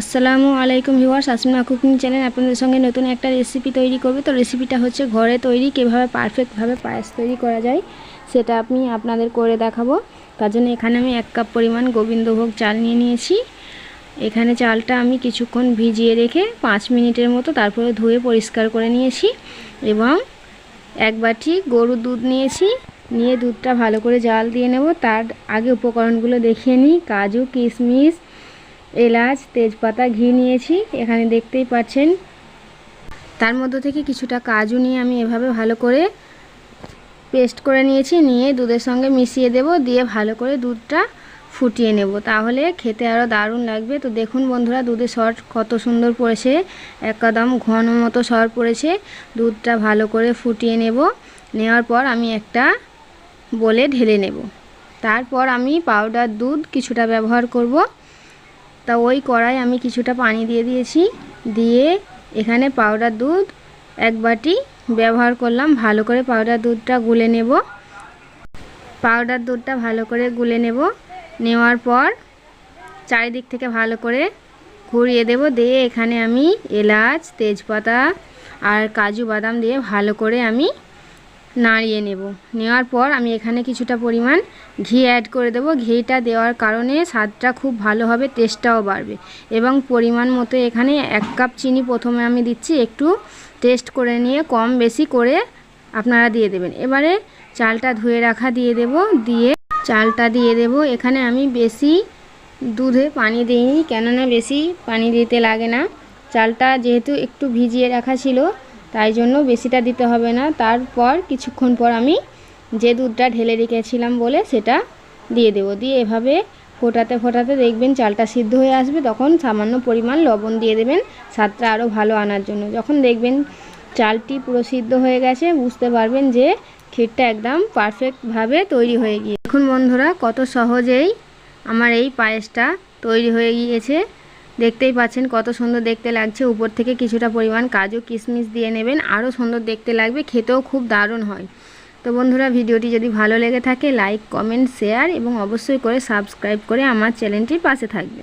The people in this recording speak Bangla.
আসসালামু আলাইকুম ভিউয়ার্স আসমিনা কুকিং চ্যানেল। আপনাদের সঙ্গে নতুন একটা রেসিপি তৈরি করবে। তো রেসিপিটা হচ্ছে ঘরে তৈরি, কীভাবে পারফেক্টভাবে পায়েস তৈরি করা যায়, সেটা আমি আপনাদের করে দেখাবো। তার জন্য এখানে আমি এক কাপ পরিমাণ গোবিন্দভোগ চাল নিয়ে নিয়েছি। এখানে চালটা আমি কিছুক্ষণ ভিজিয়ে রেখে পাঁচ মিনিটের মতো তারপরে ধুয়ে পরিষ্কার করে নিয়েছি এবং এক বাটি গরুর দুধ নিয়েছি। নিয়ে দুধটা ভালো করে জাল দিয়ে নেব। তার আগে উপকরণগুলো দেখিয়ে নিই। কাজু, কিশমিশ এলাচ, তেজপাতা, ঘি নিয়েছি। এখানে দেখতেই পাচ্ছেন। তার মধ্য থেকে কিছুটা কাজু নিয়ে আমি এভাবে ভালো করে পেস্ট করে নিয়েছি। নিয়ে দুধের সঙ্গে মিশিয়ে দেব। দিয়ে ভালো করে দুধটা ফুটিয়ে নেব। তাহলে খেতে আরও দারুণ লাগবে। তো দেখুন বন্ধুরা, দুধের সর কত সুন্দর পড়েছে। একদম ঘন মতো সর পড়েছে। দুধটা ভালো করে ফুটিয়ে নেব। নেওয়ার পর আমি একটা বলে ঢেলে নেব। তারপর আমি পাউডার দুধ কিছুটা ব্যবহার করব। তা ওই কড়াই আমি কিছুটা পানি দিয়ে দিয়েছি। দিয়ে এখানে পাউডার দুধ এক বাটি ব্যবহার করলাম। ভালো করে পাউডার দুধটা গুলে নেব। পাউডার দুধটা ভালো করে গুলে নেব। নেওয়ার পর চারিদিক থেকে ভালো করে ঘুরিয়ে দেব। দিয়ে এখানে আমি এলাচ, তেজপাতা আর কাজু বাদাম দিয়ে ভালো করে আমি নাড়িয়ে নেব। নেওয়ার পর আমি এখানে কিছুটা পরিমাণ ঘি অ্যাড করে দেব। ঘিটা দেওয়ার কারণে স্বাদটা খুব ভালো হবে টেস্টটাও বাড়বে। এবং পরিমাণ মতো এখানে এক কাপ চিনি প্রথমে আমি দিচ্ছি, একটু টেস্ট করে নিয়ে কম বেশি করে আপনারা দিয়ে দেবেন। এবারে চালটা ধুয়ে রাখা দিয়ে দেব, দিয়ে চালটা দিয়ে দেব। এখানে আমি বেশি দুধে পানি দিইনি, কেননা বেশি পানি দিতে লাগে না। চালটা যেহেতু একটু ভিজিয়ে রাখা ছিল তাই জন্য বেশিটা দিতে হবে না। তারপর কিছুক্ষণ পর আমি যে দুধটা ঢেলে রেখেছিলাম বলে সেটা দিয়ে দেব। দিয়ে এভাবে ফোটাতে ফোটাতে দেখবেন চালটা সিদ্ধ হয়ে আসবে, তখন সামান্য পরিমাণ লবণ দিয়ে দেবেন, স্বাদটা আরও ভালো আনার জন্য। যখন দেখবেন চালটি পুরো সিদ্ধ হয়ে গেছে, বুঝতে পারবেন যে ক্ষীরটা একদম পারফেক্টভাবে তৈরি হয়ে গিয়ে দেখুন বন্ধুরা, কত সহজেই আমার এই পায়েসটা তৈরি হয়ে গিয়েছে। দেখতেই পাচ্ছেন কত সুন্দর দেখতে লাগছে। উপর থেকে কিছুটা পরিমাণ কাজু কিশমিশ দিয়ে নেবেন আরও সুন্দর দেখতে লাগবে, খেতেও খুব দারুণ হয়। তো বন্ধুরা, ভিডিওটি যদি ভালো লেগে থাকে, লাইক, কমেন্ট, শেয়ার এবং অবশ্যই করে সাবস্ক্রাইব করে আমার চ্যানেলটির পাশে থাকবেন।